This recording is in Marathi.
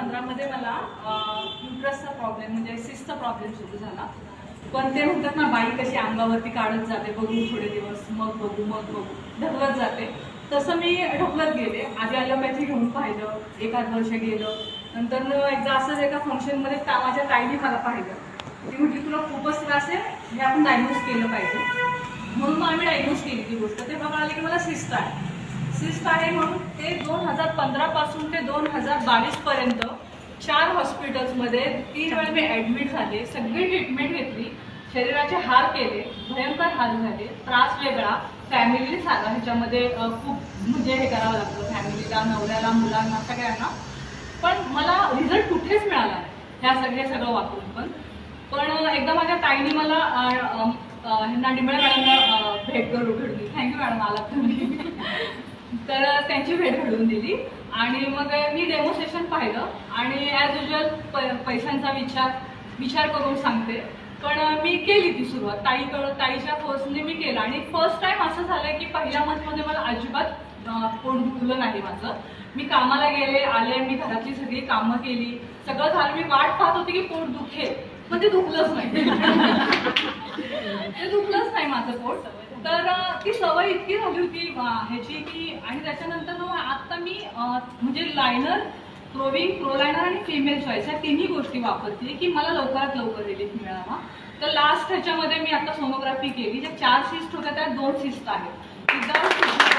पंधरामध्ये मला युट्रसचा प्रॉब्लेम म्हणजे सिसचा प्रॉब्लेम सुरू झाला. पण ते म्हणतात ना बाई कशी अंगावरती काढत जाते बघू थोडे दिवस मग बघू मग बघू ढकलत जाते. तसं मी ढकलत गेले. आधी ॲलोपॅथी घेऊन पाहिलं एखाद वर्ष गेलं. नंतर एकदा असंच एका फंक्शनमध्ये कामाच्या ताईने मला पाहिलं. ती म्हटली तुला खूपच त्रास आहे हे आपण डायग्नोज केलं पाहिजे. म्हणून मग आम्ही डायग्नोज केली ती गोष्ट. ते बघा बघायला की मला सिस्ट आहे सिस्ट आहे म्हणून ते दोन हजार पंधरापासून ते दोन हजार बावीसपर्यंत चार हॉस्पिटल्समध्ये तीन वेळ मी ॲडमिट झाले सगळी ट्रीटमेंट घेतली शरीराचे हाल केले भयंकर हाल झाले त्रास वेगळा फॅमिली झाला ह्याच्यामध्ये खूप म्हणजे हे करावं लागतं फॅमिलीला नवऱ्याला मुलांना सगळ्यांना. पण मला रिझल्ट कुठेच मिळाला ह्या सगळे सगळं वापरून पण. पण एकदा माझ्या ताईने मला ह्यांना डिंबळे मॅडमला भेट करू घडली थँक्यू मॅडम आला तुम्ही. तर त्यांची भेट घडवून दिली. आणि मग मी डेमोस्ट्रेशन पाहिलं. आणि ॲज युजल पैशांचा विचार विचार करून सांगते. पण मी केली ती सुरुवात. ताईकडं ताईच्या फोर्सने मी केलं. आणि फर्स्ट टाइम असं झालं की पहिल्या मंथमध्ये मला अजिबात कोण पोट दुखलं नाही माझं. मी कामाला गेले आले मी घरातली सगळी कामं केली. सगळं झालं. मी वाट पाहत होती की पोट दुखेल. पण ते दुखलंच नाही. ते दुखलंच नाही माझं पोट. तर ती सवय इतकी झाली होती ह्याची की आणि त्याच्यानंतर मग आता मी म्हणजे लायनर क्रोविंग प्रो लायनर आणि फिमेल चॉईस या तिन्ही गोष्टी वापरते की मला लवकरात लवकर रिलीफ मिळावा. तर लास्ट ह्याच्यामध्ये मी आता सोनोग्राफी केली ज्या चार शिस्ट होत्या त्या दोन शिस्ट आहेत. विदाउट